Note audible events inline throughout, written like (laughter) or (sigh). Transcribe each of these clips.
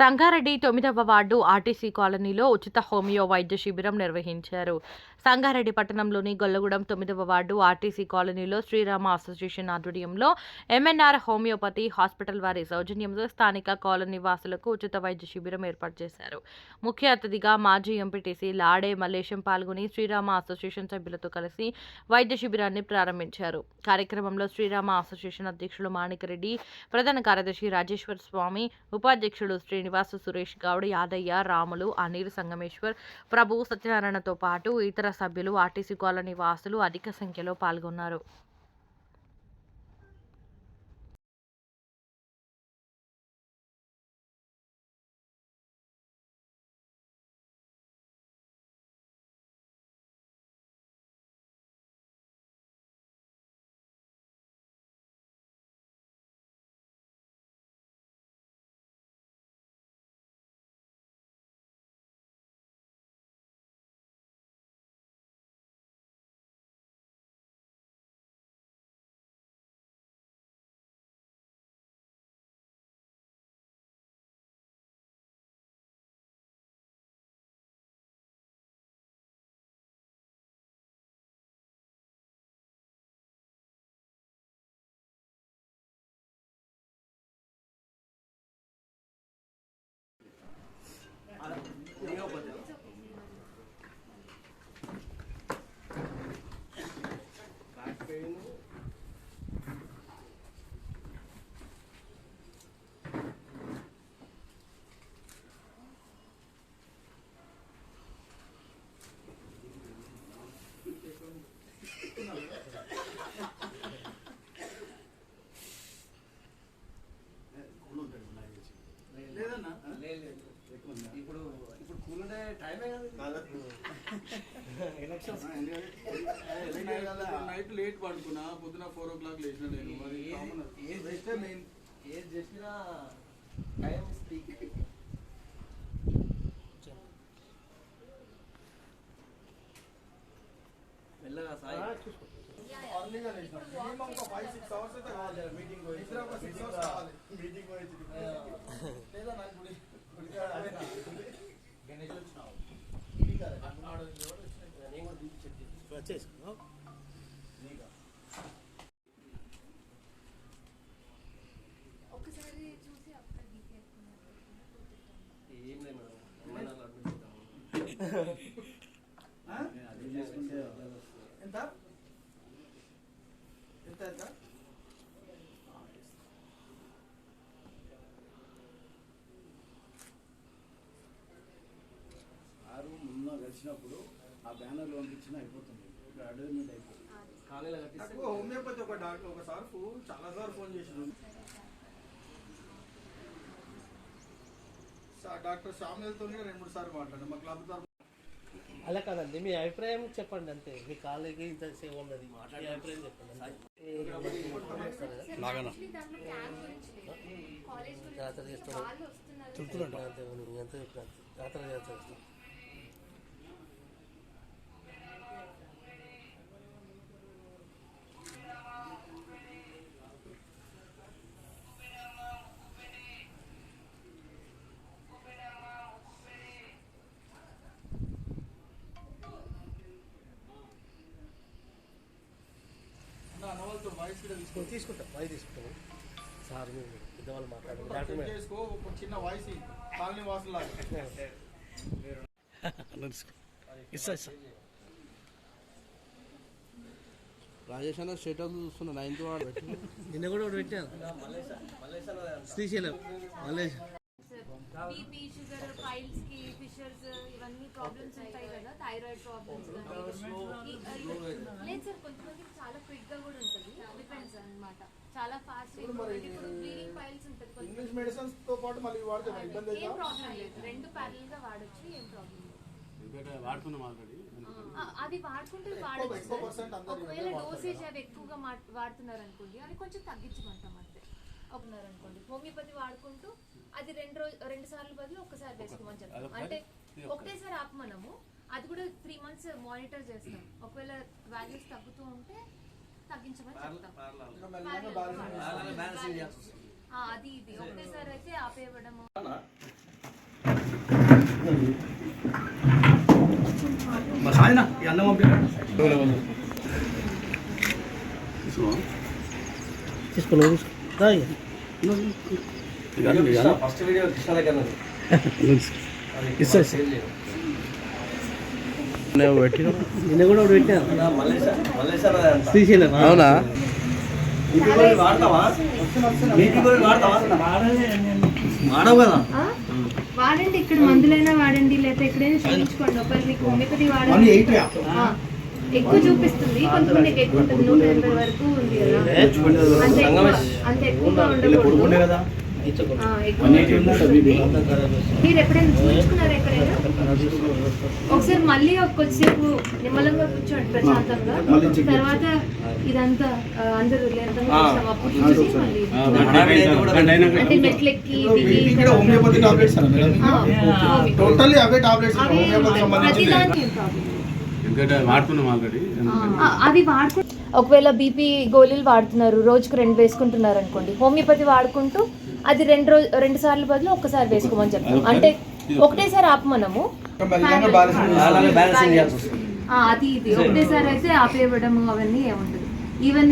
సంగారెడ్డి తొమ్మిదవ ward RTC కాలనీలో ఉచిత హోమియో వైద్య శిబిరం నిర్వహించారు. సంగారెడ్డి పట్టణంలోని గొల్లగూడెం తొమ్మిదవ వార్డు ఆర్టీసీ కాలనీలో శ్రీరామ అసోసియేషన్ ఆధ్వర్యంలో ఎంఎన్ఆర్ హోమియోపతి హాస్పిటల్ వారి సౌజన్యంతో స్థానిక కాలనీ వాసులకు ఉచిత వైద్య శిబిరం ఏర్పాటు చేశారు. ముఖ్య అతిథిగా మాజీ ఎంపీటీసీ లాడే మల్లేశం పాల్గొని శ్రీరామ అసోసియేషన్ సభ్యులతో కలిసి వైద్య శిబిరాన్ని ప్రారంభించారు. కార్యక్రమంలో శ్రీరామ అసోసియేషన్ అధ్యక్షులు మాణికరెడ్డి ప్రధాన కార్యదర్శి రాజేశ్వర స్వామి ఉపాధ్యక్షుడు శ్రీనివాస్ సురేష్ గౌడ్ యాదయ్య రాములు అనిల్ సంగమేశ్వర్ ప్రభు సత్యనారాయణతో పాటు ఇతర సభ్యులు ఆర్టీసీ కాలనీ వాసులు అధిక సంఖ్యలో పాల్గొన్నారు. నైట్ లేట్ పడుకున్నా పొద్దున ఫోర్ ఓ క్లాక్ లేచిన నేను. మరి ఏది టైం స్పీక్ మెల్లగా సాయి. అర్లీగా లేచిన. మినిమం ఒక ఫైవ్ సిక్స్ అవర్స్ అయితే కావాలి. మీటింగ్ నిద్ర ఒక సిక్స్ అవర్స్ కావాలి. మీటింగ్ లేదా నాకు గుడి గుడికాడ అదే. నా గణేష్ వచ్చినావు. ఇది కలిసినప్పుడు ఆ బ్యానర్లు పంపించిన అయిపోతుంది. ఇప్పుడు అడ్వర్టైజ్మెంట్ అయిపోతుంది. నాకు హోమియోపతి ఒక డాక్టర్ ఒకసారి ఫోన్ చాలా సార్లు ఫోన్ చేసిండు సా- డాక్టర్ శ్యామ్యులతో రెండు మూడు సార్లు మాట్లాడాను. మా క్లబ్ తరఫున అలా కాదండి మీ అభిప్రాయం చెప్పండి అంతే. మీ కాలేజీ ఇంత సేవ ఉన్నది మీ అభిప్రాయం చెప్పండి జాతర గురించి చేస్తారు. వాళ్ళు వస్తున్నారు అంతే ఉంది. ఎంత చెప్పినా అంతే. జాతర చేస్తారు వాయిస్ తీసుకుంటాం. పై తీసుకుంటాము సార్ పెద్దవాళ్ళు ఒక చిన్న వాయిస్. కాలనీ వాసులాగా (laughs) ఇస్తా ఇస్తా. రాజేష్ అన్న స్టేటస్ చూస్తున్నా నైన్త్ వాడు నిన్న కూడా ఒకటి పెట్టాను. శ్రీశైలం. మలేష్ బీపీ షుగర్ ఫైల్స్కి ఫిషర్స్ ఇవన్నీ ప్రాబ్లమ్స్ ఉంటాయి కదా థైరాయిడ్ ప్రాబ్లమ్స్ లేదు సార్ కొంతమందికి చాలా క్విక్గా కూడా చాలా ఫాస్ట్ ఇప్పుడు బ్లీడింగ్ ఫైల్స్ ఉంటుంది ఇంగ్లీష్ మెడిసిన్స్తో పాటు మళ్ళీ వాడితే ఇబ్బంది ఏం? ప్రాబ్లం లేదు. రెండు ప్యారల్గా వాడొచ్చు ఏం ప్రాబ్లం లేదు. ఆల్రెడీ అది వాడుకుంటే వాడచ్చు. ఒకవేళ డోసేజ్ అవి ఎక్కువగా మా- వాడుతున్నారు అనుకోండి అది కొంచెం తగ్గించమంటాం అంతే. ఒకన్నారు అనుకోండి హోమియోపతి వాడుకుంటూ అది రెండు రోజు రెండు సార్లు బదులు ఒక్కసారి వేసుకోమని చెప్తాం. అంటే. ఒకటేసారి ఆపమనము అది కూడా త్రీ మంత్స్ మానిటర్ చేస్తాం. ఒకవేళ వాల్యూస్ తగ్గుతూ ఉంటే తగ్గించమని చెప్తాం పార్లర్ ఇంకా మెల్లగా Parallel balance వాడాలి. Parallel balance Balance. చేయాల్సి వస్తుంది ఆ, అది ఇది ఒకటేసారి అయితే ఆపేయడము అన్న, మా సాయన ఈ అన్నం పంపిన తీసుకోండి తీసుకో. రా ఇక. ఫస్ట్ వీడియో కృష్ణ దగ్గర ఉన్నది. ఇస్తా అవునా? వాడవు కదా? వాడండి ఇక్కడ మందులైనా వాడండి లేకపోతే ఎక్కడైనా చూపించుకోండి. ఒకవేళ మీకు హోమియోపతి వాడండి ఎయిట్ ఆ, ఎక్కువ చూపిస్తుంది. కొంతమందికి ఎక్కువ ఉంటుంది. నూట ఎనభై వరకు ఉంది కదా. అంత ఎక్కువ అంత ఎక్కువగా ఉండకూడదు. మీరు ఎప్పుడైనా చూపించుకున్నారా ఎక్కడైనా? ఒకసారి మళ్ళీ కొద్దిసేపు నిమ్మలంగా కూర్చోండి ప్రశాంతంగా. తర్వాత ఇదంతా అందరూ అంటే మెట్లెక్కి దిగి ఇక్కడ హోమియోపతి టాబ్లెట్స్ అన్న మేడం? ఆ, హోమి- టోటల్లీ అవే టాబ్లెట్స్ అవి హోమియోపతి సంబంధించి ప్రతిదానికి ఏం ప్రాబ్లం ఎందుకంటే వాడుతున్నాం ఆల్రెడీ ఆ, అవి వాడుకు ఒకవేళ బీపీ గోళీలు వాడుతున్నారు రోజుకు రెండు వేసుకుంటున్నారు అనుకోండి హోమియోపతి వాడుకుంటూ అది రెండు రోజు రెండు సార్లు బదులు ఒక్కసారి వేసుకోమని చెప్తాం అంటే ఒకటేసారి ఆపమనము అది ఇది. ఒకటేసారి అయితే ఆపేయడం అవన్నీ ఏముంటుంది ఈవెన్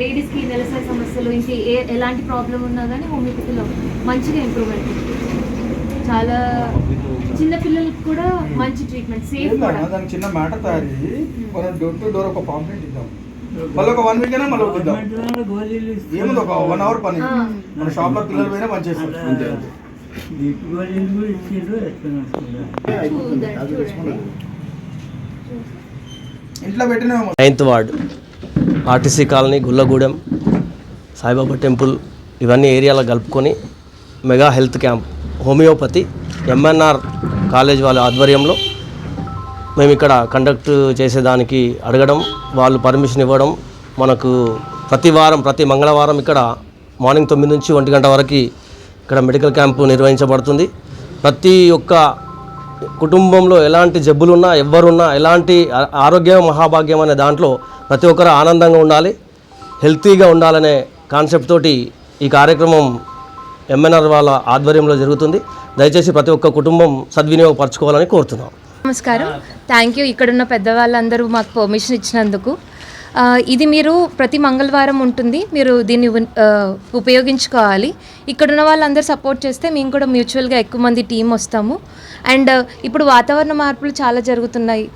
లేడీస్కి నెలసరి సమస్యలు ఇంక ఏ ఎలాంటి ప్రాబ్లం ఉన్నా కానీ హోమియోపతిలో మంచిగా ఇంప్రూవ్మెంట్ చాలా చిన్న పిల్లలకి కూడా మంచి ట్రీట్మెంట్ సేఫ్ కూడా. చిన్న మ్యాటర్ తయారు చేసి మనం డోర్ టు డోర్ ఒక పాంప్లెట్ ఇద్దాం. మళ్ళీ ఒక వన్ వీక్ అయినా మళ్ళీ ఇద్దాం ఏముంది ఒక వన్ అవర్ పని. మన షాప్లో పిల్లలు పోయినా పని చేస్తారు. అంతే ఇంట్లో పెట్టినామో ninth ward RTC colony Gullagudem Saibaba temple ఇవన్నీ ఏరియాలో కలుపుకొని mega health camp homeopathy MNR college వాళ్ళ ఆధ్వర్యంలో మేము ఇక్కడ కండక్ట్ చేసేదానికి అడగడం వాళ్ళు పర్మిషన్ ఇవ్వడం మనకు ప్రతి వారం ప్రతి మంగళవారం ఇక్కడ మార్నింగ్ తొమ్మిది నుంచి ఒంటి గంట వరకు ఇక్కడ మెడికల్ క్యాంపు నిర్వహించబడుతుంది. ప్రతి ఒక్క కుటుంబంలో ఎలాంటి జబ్బులున్నా ఎవరున్నా ఎలాంటి ఆరోగ్యం మహాభాగ్యం అనే దాంట్లో ప్రతి ఒక్కరు ఆనందంగా ఉండాలి హెల్తీగా ఉండాలనే కాన్సెప్ట్ తోటి ఈ కార్యక్రమం ఎంఎన్ఆర్ వాళ్ళ ఆధ్వర్యంలో జరుగుతుంది. దయచేసి ప్రతి ఒక్క కుటుంబం సద్వినియోగపరచుకోవాలని కోరుతున్నాం. నమస్కారం. థ్యాంక్ యూ ఇక్కడున్న పెద్దవాళ్ళందరూ మాకు పర్మిషన్ ఇచ్చినందుకు. ఇది మీరు ప్రతి మంగళవారం ఉంటుంది. మీరు దీన్ని ఉపయోగించుకోవాలి. ఇక్కడున్న వాళ్ళందరూ సపోర్ట్ చేస్తే మేము కూడా మ్యూచువల్గా ఎక్కువ మంది టీం వస్తాము. అండ్ ఇప్పుడు వాతావరణ మార్పులు చాలా జరుగుతున్నాయి.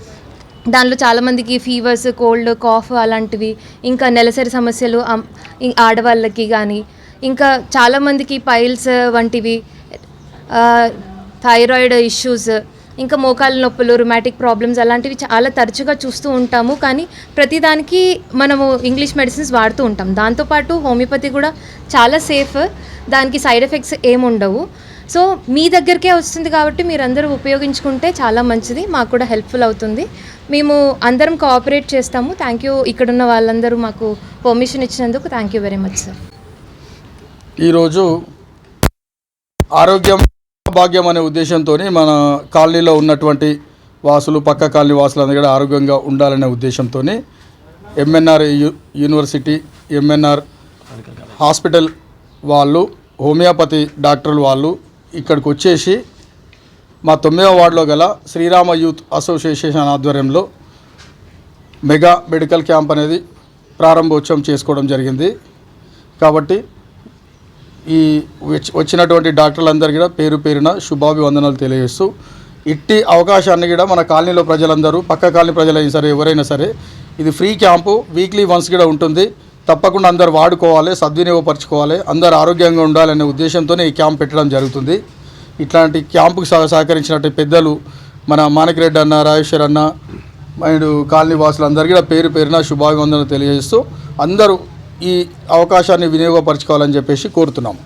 దానిలో చాలామందికి ఫీవర్స్ కోల్డ్ కాఫ్ అలాంటివి ఇంకా నెలసరి సమస్యలు ఆడవాళ్ళకి కానీ ఇంకా చాలామందికి పైల్స్ వంటివి థైరాయిడ్ ఇష్యూస్ ఇంకా మోకాళ్ళ నొప్పులు రుమాటిక్ ప్రాబ్లమ్స్ అలాంటివి చాలా తరచుగా చూస్తూ ఉంటాము. కానీ ప్రతిదానికి మనము ఇంగ్లీష్ మెడిసిన్స్ వాడుతూ ఉంటాం. దాంతోపాటు హోమియోపతి కూడా చాలా సేఫ్ దానికి సైడ్ ఎఫెక్ట్స్ ఏముండవు. సో మీ దగ్గరికే వస్తుంది కాబట్టి మీరందరూ ఉపయోగించుకుంటే చాలా మంచిది. మాకు కూడా హెల్ప్ఫుల్ అవుతుంది. మేము అందరం కోఆపరేట్ చేస్తాము. థ్యాంక్ యూ ఇక్కడున్న వాళ్ళందరూ మాకు పర్మిషన్ ఇచ్చినందుకు thank you very much sir ఈరోజు ఆరోగ్యం భాగ్యం అనే ఉద్దేశంతో మన కాలనీలో ఉన్నటువంటి వాసులు పక్క కాలనీ వాసులందరూ కూడా ఆరోగ్యంగా ఉండాలనే ఉద్దేశంతో ఎంఎన్ఆర్ యూనివర్సిటీ ఎంఎన్ఆర్ హాస్పిటల్ వాళ్ళు హోమియోపతి డాక్టర్లు వాళ్ళు ఇక్కడికి వచ్చేసి మా తొమ్మిదవ వార్డులో గల శ్రీరామ యూత్ అసోసియేషన్ ఆధ్వర్యంలో మెగా మెడికల్ క్యాంప్ అనేది ప్రారంభోత్సవం చేసుకోవడం జరిగింది. కాబట్టి ఈ వచ్చి- వచ్చినటువంటి డాక్టర్లందరికీ కూడా పేరు పేరున శుభాభివందనలు తెలియజేస్తూ ఇట్టి అవకాశాన్ని కూడా మన కాలనీలో ప్రజలందరూ పక్క కాలనీ ప్రజలైనా సరే ఎవరైనా సరే ఇది ఫ్రీ క్యాంపు వీక్లీ వన్స్ కూడా ఉంటుంది. తప్పకుండా అందరు వాడుకోవాలి సద్వినియోగపరచుకోవాలి అందరు ఆరోగ్యంగా ఉండాలనే ఉద్దేశంతోనే ఈ క్యాంప్ పెట్టడం జరుగుతుంది. ఇట్లాంటి క్యాంపుకు సహ సహకరించినట్టు పెద్దలు మన మానకిరెడ్డి అన్న రాజేశ్వర్ అన్న అండ్ కాలనీ వాసులందరికీ కూడా పేరు పేరున శుభాభివందనలు తెలియజేస్తూ అందరూ ఈ అవకాశాన్ని వినియోగపరచుకోవాలని చెప్పేసి కోరుతున్నాం